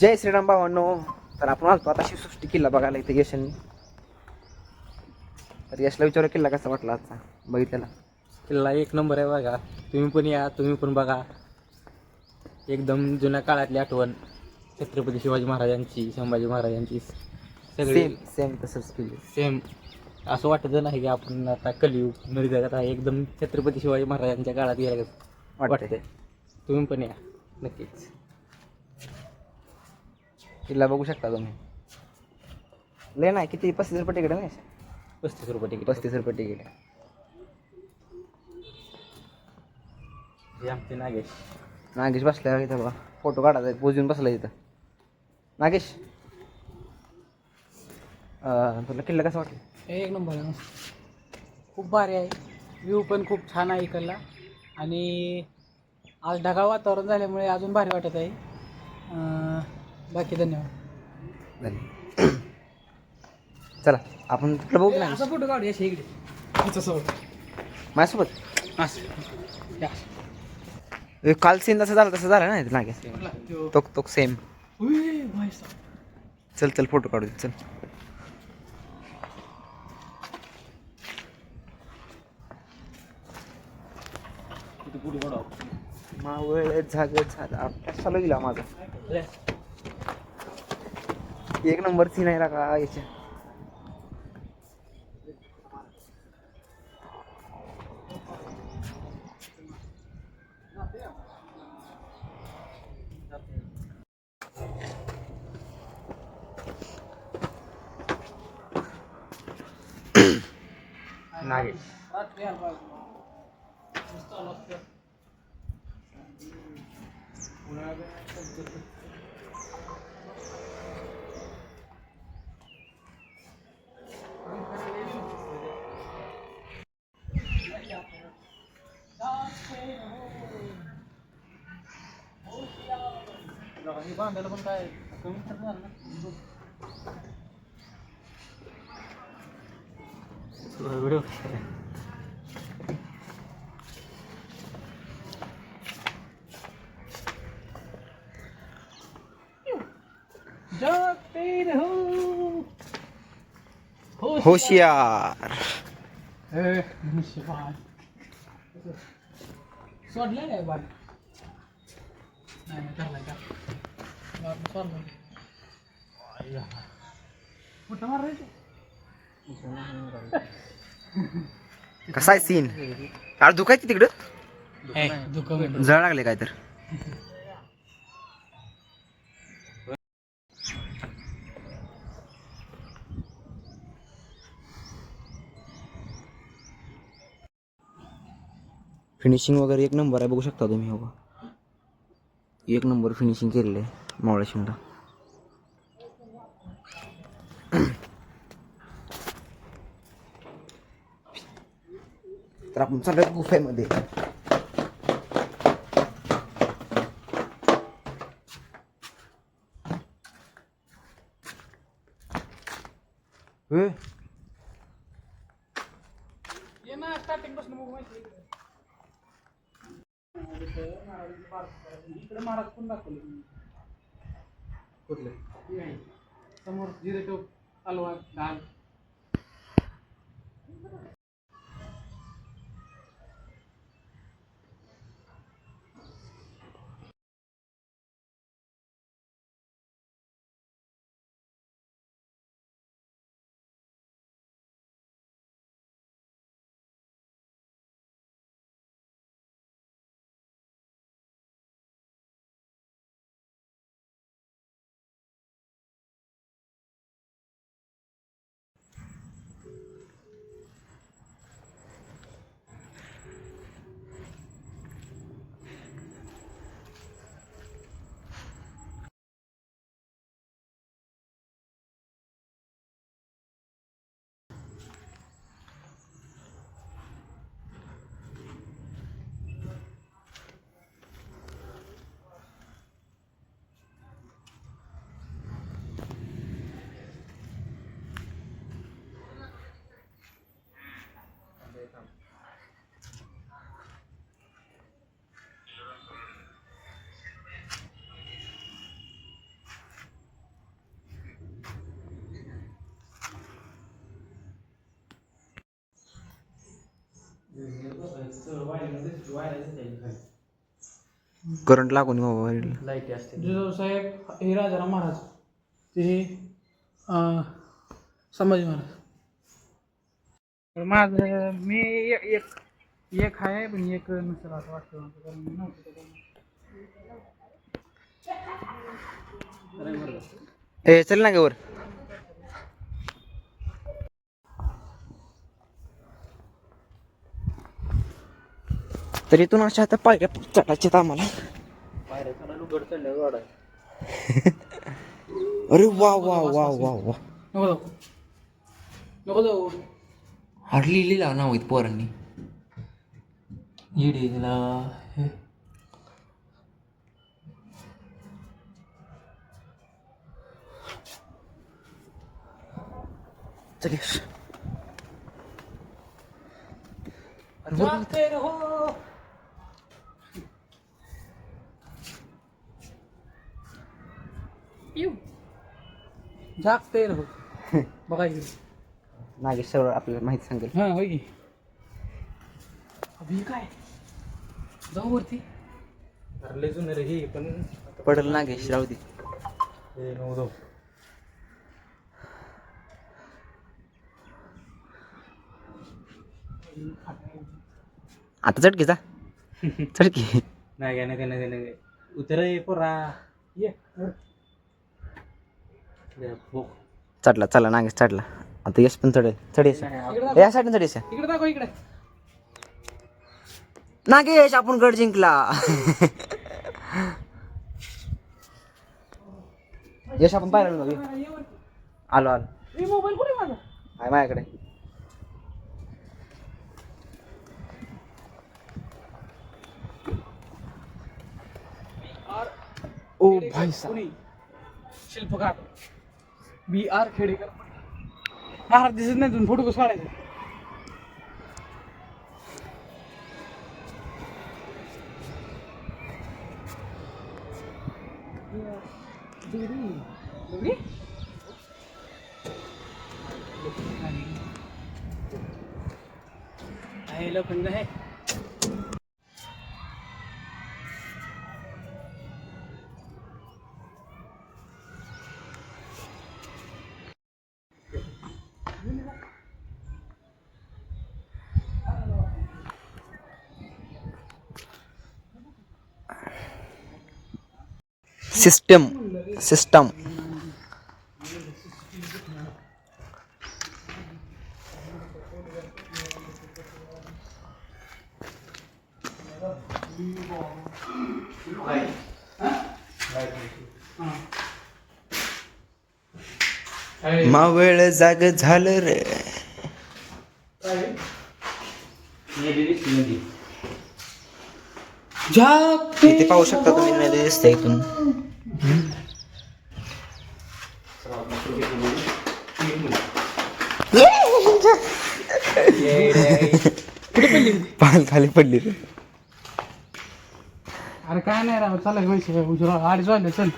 जय श्रीराम भावांनो. तर आपण आलतो आता शिवसृष्टी किल्ला बघायला इथे यशांनी. तर यशला विचारू किल्ला कसा वाटला आजचा? बघितलेला? किल्ला एक नंबर आहे बघा. तुम्ही पण या तुम्ही पण बघा. एकदम जुन्या काळातली आठवण. छत्रपती शिवाजी महाराजांची संभाजी महाराजांची. सगळी सेम सेम तसंच केली. सेम असं वाटत नाही की आपण आता कलियुग जगात आहे. एकदम छत्रपती शिवाजी महाराजांच्या काळात गेल्या वाटतंय. तुम्ही पण या. नक्कीच. किल्ला बघू शकता तुम्ही. लय नाही किती? पस्तीस रुपये तिकीट आहे ना पस्तीस रुपये तिकीट. पस्तीस रुपये तिकीट आहे. हे आमचे नागेश. नागेश बसल्या इथं बघा. फोटो काढायचा पोजून बसला इथं. नागेश. अं, तुला किल्ला कसा वाटला? एक नंबर आहे खूप भारी आहे. व्ह्यू पण खूप छान आहे इकडला. आणि आज ढगाळ वातावरण झाल्यामुळे अजून भारी वाटत आहे. अं, बाकी धन्यवाद. धन्यवाद. चला आपण तिकडे बघू असा फोटो काढूया अशा इकडे. माझ्यासोबत? असं या. ए, काल सीन जसं झालं तसं झालं ना इथं नागेश कुठला? तो. तो सेम उई. चल चल फोटो काढू चल. मावळ झाग झाला. अभ्यास चालू गेला माझा एक नंबर सीन आहे का याच्या? नागेश. रात्री आलो बाजूला. मस्त आलो असतं. हे बांधायला पण काय कमी खर्च झाला ना व्हिडिओ जागते रहो होशियार ए, निशिबान. सोडलं काय बाल नाही नाही, धरलाय का कसा आहे सीन काळ दुखायची तिकडं? जळ लागले काय तर. फिनिशिंग वगैरे एक नंबर आहे बघू शकता तुम्ही हो. एक नंबर फिनिशिंग केलेलं आहे. मावळा शिमला तर आपण चालूया गुफेमध्ये ए, ये ना स्टार्टिंगपासून मग इकडे महाराज कोण दाखवले कुठले? समोर जिरे टोप तलवार ढाल करंट लागून लाईटी असते जिजाऊसाहेब हे राजाराम महाराज ते अं, संभाजी महाराज. माझं मी एक एक आहे पण एक नसेल असं वाटतं. कारण मी नव्हतो. ए चल ना वर. तर इथून अशा आता पायऱ्या चढायच्यात आम्हाला. अरे वा वा वा वा वा नको जाऊ. नको जाऊ. हार्डली लिहिला नाव आहेत पोरांनी. येडे तिला हे येऊ जागते रहो बघा इकडे. नागेश सर आपल्याला माहिती सांगेल. हां होय की. अभि काय? जाऊ वरती. लय जुनं रे हे पण पडल नागेश राहू दे. हे नको जाऊ. आता चढ की जा. चढ की नाही काय नाही काय नाही काय नाही. उतर ये पोरा. ये वर. चढला चला नागेश चढला. आता यश पण चढेल. चढ यश या साईडने चढ यश इकडे दाखव इकडे. नागेश आपण गड जिंकला. यश आपण पाहिलं ना. आलो आलो. ए, मोबाईल कुठे माझा? आहे माझ्याकडे. ओ भाई साहब. शिल्पकार. बी आर खेडेकर. महाराज दिसत नाही तुम्ही फोटो कसं काढायचे? दगडी? आहे. System system. मावळ जाग झालं रे. इथे पाहू शकता तुम्ही नदी दिसते इथून? पाल खाली पडली. अरे काय नाही राव चला माहिती उशिरा अडीच वाजले चल.